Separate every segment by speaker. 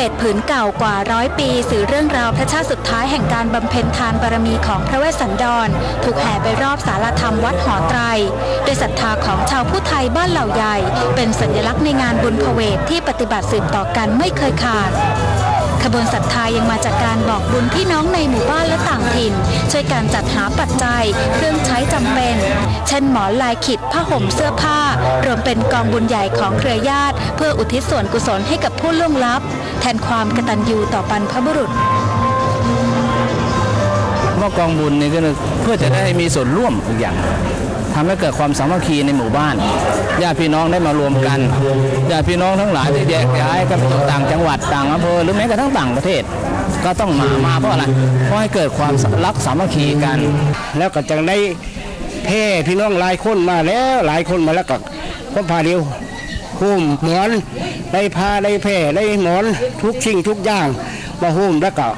Speaker 1: วทผืนเก่ากว่าร้อยปีสื่อเรื่องราวพระชาติสุดท้ายแห่งการบำเพ็ญทานบารมีของพระเวสสันดร ถูกแห่ไปรอบสารธรรมวัดหอไตรด้วยศรัทธาของชาวผู้ไทยบ้านเหล่าใหญ่ เป็นสัญลักษณ์ในงานบุญพเวทที่ปฏิบัติสืบต่อกันไม่เคยขาด ขบวนศรัทธายังมาจากการบอกบุญพี่น้องในหมู่บ้านและต่างถิ่น ช่วยการจัดหาปัจจัย เครื่องใช้จำเป็น เช่นหมอนลายขิดผ้าห่มเสื้อผ้า รวมเป็นกองบุญใหญ่ของเครือญาติ เพื่ออุทิศส่วนกุศลให้กับผู้ล่วงลับ แทนความกตัญญูต่อบรรพบุรุษ
Speaker 2: มอบกองบุญนี่ก็เพื่อจะได้มีส่วนร่วมอีกอย่างทำให้เกิดความสามัคคีในหมู่บ้านญาติพี่น้องได้มารวมกันญาติพี่น้องทั้งหลายที่แยกย้ายกันไปต่างจังหวัดต่างอำเภอหรือแม้กระทั่งต่างประเทศ ก็ต้องมามาเพราะอะไรเพราะให้เกิดความรักสามัคคีกัน
Speaker 3: แล้วก็จังได้แพ่พี่น้องหลายคนมาแล้วหลายคนมาแล้วก็ก็พาเดียวหุ้มหมือนได้พาได้แพร่ได้หมอนทุกสิ่งทุกอย่างมาหุ้มแล้วก็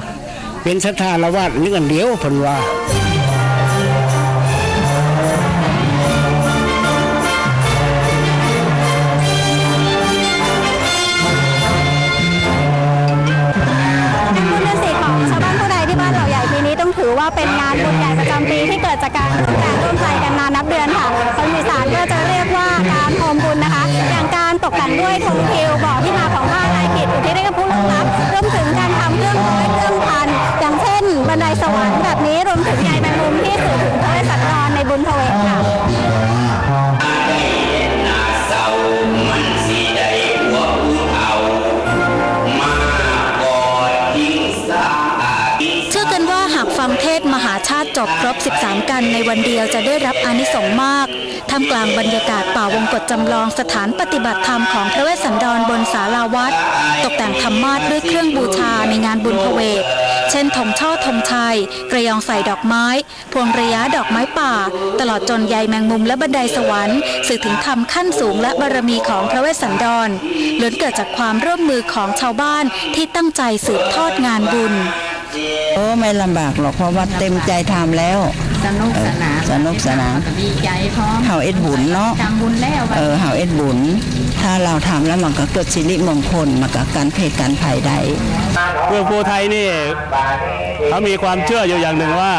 Speaker 3: เป็นสัทธาละวาดนึกอันเดียวพันว่า
Speaker 4: งานบุญเดือนสี่ของชาวบ้านผู้ใดที่บ้านเหล่าใหญ่ปีนี้ต้องถือว่าเป็นงานบุญใหญ่ประจำปีที่เกิดจากการ
Speaker 1: ฟังเทศมหาชาติจบครบ 13 กันในวันเดียวจะได้รับอานิสงส์มากท่ามกลางบรรยากาศป่าวงกฏจำลองสถานปฏิบัติธรรมของพระเวสสันดรบนศาลาวัด ตกแต่งธรรมาสด้วยเครื่องบูชาในงานบุญพเวทเช่นธงช่อธงชัย กระยองใส่ดอกไม้ พวงระยะดอกไม้ป่า ตลอดจนใยแมงมุมและบันไดสวรรค์สื่อถึงธรรมขั้นสูงและบารมีของพระเวสสันดรล้วนเกิดจากความร่วมมือของชาวบ้านที่ตั้งใจสืบทอดงานบุญ
Speaker 5: โอ้ไม่ลำบากหรอกเพราะว่าเต็มใจทำแล้ว
Speaker 6: สนุกสนาน
Speaker 5: เออสนุกสนาน
Speaker 6: ดีใจพร้อม
Speaker 5: เฮาเอ็ดบุญเนาะ
Speaker 6: ทำบุญแล้ว
Speaker 5: เออเฮาเอ็ดบุญ ถ้าเราทำแล้วมันก็เกิดสิริมงคลมันก็การเพศการภัยได้
Speaker 3: เมืองภูไทยนี่เขามีความเชื่ออยู่อย่างหนึ่งว่า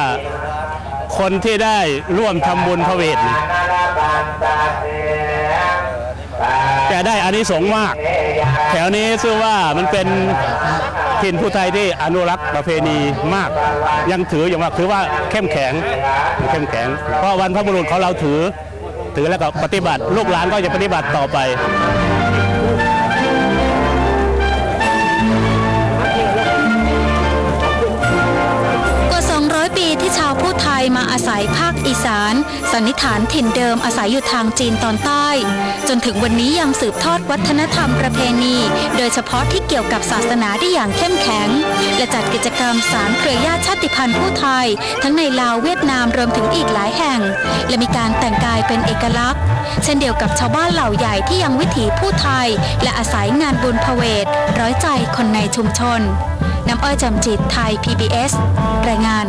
Speaker 3: คนที่ได้ร่วมทำบุญพระเวทนี่จะได้อานิสงส์มาก แถวนี้ชื่อว่ามันเป็นถิ่นผู้ไทยที่อนุรักษ์ประเพณีมาก ยังถืออย่างว่าคือว่าเข้มแข็งเข้มแข็ง เพราะวันพระบุรุษของเราถือ ถือแล้วก็ปฏิบัติ ลูกหลานก็จะปฏิบัติต่อไป
Speaker 1: กว่า 200 ปีที่ชาวผู้ไทยมาอาศัยภาค อีสาน สันนิษฐานถิ่นเดิมอาศัยอยู่ทางจีนตอนใต้ จนถึงวันนี้ยังสืบทอดวัฒนธรรมประเพณี โดยเฉพาะที่เกี่ยวกับศาสนาได้อย่างเข้มแข็ง และจัดกิจกรรมสารเครือญาติชาติพันธุ์ผู้ไทย ทั้งในลาวเวียดนามรวมถึงอีกหลายแห่ง และมีการแต่งกายเป็นเอกลักษณ์ เช่นเดียวกับชาวบ้านเหล่าใหญ่ที่ยังวิถีผู้ไทย และอาศัยงานบุญพเวทร้อยใจคนในชุมชนน้ำอ้อยจำจิตไทย PBS รายงาน